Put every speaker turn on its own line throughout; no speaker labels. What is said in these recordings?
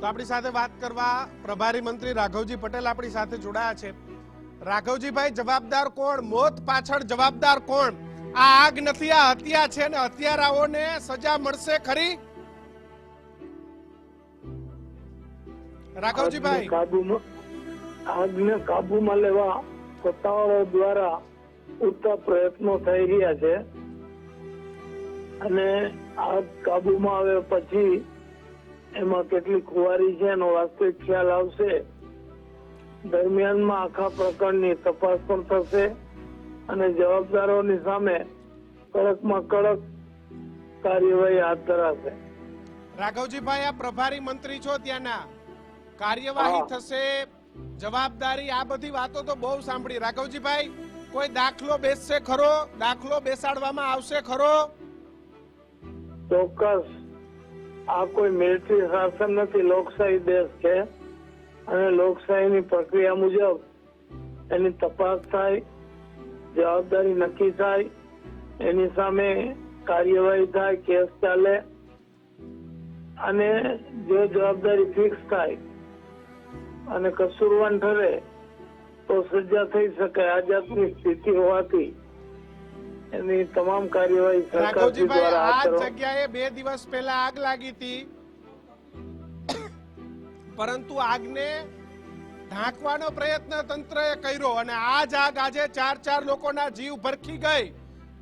તો આપણી સાથે વાત કરવા પ્રભારી મંત્રી રાઘવજી પટેલ આપણી સાથે જોડાયા છે. રાઘવજીભાઈ, જવાબદાર કોણ? મોત પાછળ જવાબદાર કોણ? આ આગ નથી, આ હત્યા છે ને હત્યારાઓને સજા મળશે ખરી? રાઘવજીભાઈ.
કાબૂમાં આગને કાબુમાં લેવા સત્તાવાળાઓ દ્વારા ઉગતા પ્રયત્નો થઈ રહ્યા છે. અને આગ કાબુમાં આવે પછી એમાં કેટલી ખુવારી છે એનો વાસ્તવિક ખ્યાલ આવશે. દરમિયાનમાં આખા પ્રકરણની તપાસ પણ થશે અને જવાબદારોની સામે કડકમાં કડક કાર્યવાહી હાથ ધરાશે.
રાઘવજીભાઈ આ પ્રભારી મંત્રી છો ત્યાંના. કાર્યવાહી થશે જવાબદારી આ બધી વાતો તો બહુ સાંભળી. રાઘવજીભાઈ કોઈ દાખલો બેસશે ખરો? દાખલો બેસાડવામાં આવશે ખરો?
ચોક્કસ. આ કોઈ મિલિટરી શાસન નથી, લોકશાહી દેશ છે. અને લોકશાહીની પ્રક્રિયા મુજબ એની તપાસ થાય, જવાબદારી નક્કી થાય, એની સામે કાર્યવાહી થાય, કેસ ચાલે. અને જો જવાબદારી ફિક્સ થાય અને કસુરવાન ઠરે, તો સજા થઈ શકે આ જાતની સ્થિતિ હોવાથી. એની તમામ કાર્યવાહી સરકાર દ્વારા
આ જગ્યાએ બે દિવસ પહેલા આગ લાગી હતી. પરંતુ આગને ઢાંકવાનો પ્રયત્ન તંત્રએ કર્યો અને આ જ આગ આજે ચાર ચાર લોકોના જીવ ભરખી ગઈ.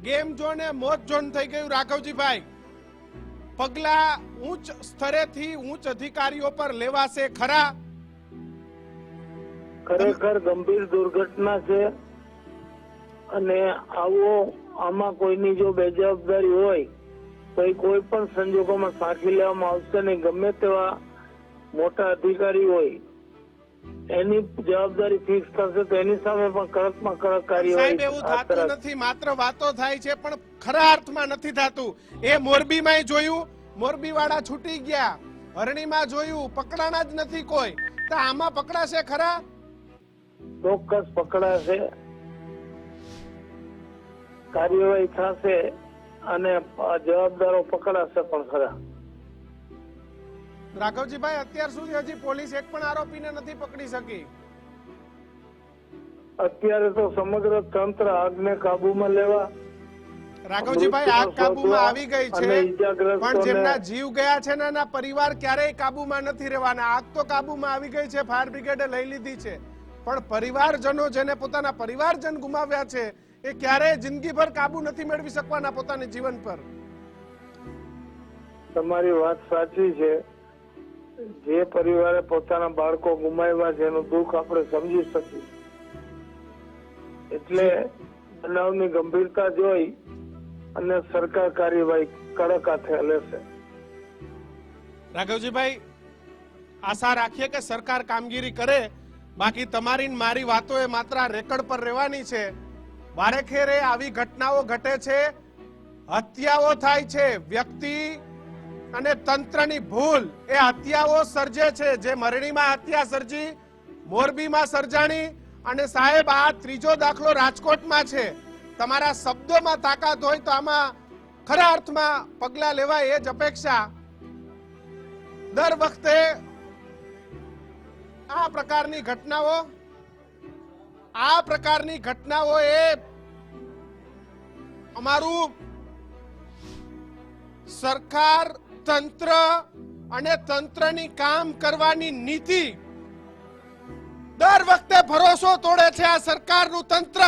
ગેમ ઝોન એ મોત ઝોન થઈ ગયું રાઘવજીભાઈ. પગલા ઉચ્ચ સ્તરેથી ઉચ્ચ અધિકારીઓ પર લેવાશે ખરા?
ખરેખર ગંભીર દુર્ઘટના છે. અને આવો આમાં કોઈની જો બેજવાબદારી હોય તો એ કોઈ પણ સંજોગોમાં સાંખી લેવામાં આવશે નહીં. ગમે તેવા મોટા અધિકારી હોય એની જવાબદારી ફિક્સ થશે તો એની સામે પણ કડકમાં કડક
સાહેબ
કાર્યવાહી
એવું થતું નથી. માત્ર વાતો થાય છે પણ ખરા અર્થમાં નથી થતું. એ મોરબીમાં જોયું. મોરબી વાળા છૂટી ગયા. હરણીમાં જોયું. પકડાણા જ નથી કોઈ. તો આમાં પકડાશે ખરા?
ચોક્કસ પકડાશે. કાર્યવાહી થશે અને જવાબદારો પકડાશે પણ ખરા.
રાઘવજીભાઈ અત્યાર સુધી હજી પોલીસ એક પણ આરોપીને નથી પકડી શકી.
અત્યારે તો સમગ્ર તંત્ર આગને કાબુમાં લેવા
રાઘવજીભાઈ આગ કાબુમાં આવી ગઈ છે પણ જેમના જીવ ગયા છે ને એના પરિવાર ક્યારેય કાબુમાં નથી રહેવાના. આગ તો કાબુમાં આવી ગઈ છે ફાયર બ્રિગેડે લઈ લીધી છે. પણ પરિવારજનો જેને પોતાના પરિવારજન ગુમાવ્યા છે એ ક્યારેય જિંદગીભર કાબુ નથી મેળવી શકવાના પોતાના જીવન પર.
તમારી વાત સાચી છે. જે પરિવારે પોતાના બાળકો ગુમાવ્યા છે એનું દુઃખ આપણે સમજી શકીએ. એટલે બનાવની ગંભીરતા જોઈ અને સરકાર કાર્યવાહી કડક હાથે લેશે
રાઘવજીભાઈ આશા રાખીએ કે સરકાર કામગીરી કરે. બાકી તમારી મારી વાતો એ માત્ર રેકર્ડ પર રહેવાની છે. વારે ખેરે આવી ઘટનાઓ ઘટે છે, હત્યાઓ થાય છે, વ્યક્તિ અને તંત્રની ભૂલ એ હત્યાઓ સર્જે છે, જે મરણીમાં હત્યા સર્જી, મોરબીમાં સર્જાણી અને સાહેબ, આ ત્રીજો દાખલો રાજકોટમાં છે. તમારા શબ્દોમાં તાકાત હોય તો આમાં ખરા અર્થમાં પગલા લેવાય એ જ અપેક્ષા. દર વખતે આ પ્રકારની ઘટનાઓ, આ પ્રકારની ઘટનાઓ એ અમારું સરકાર, તંત્ર અને તંત્રની કામ કરવાની નીતિ દર વખતે ભરોસો તોડે છે આ સરકારનું તંત્ર.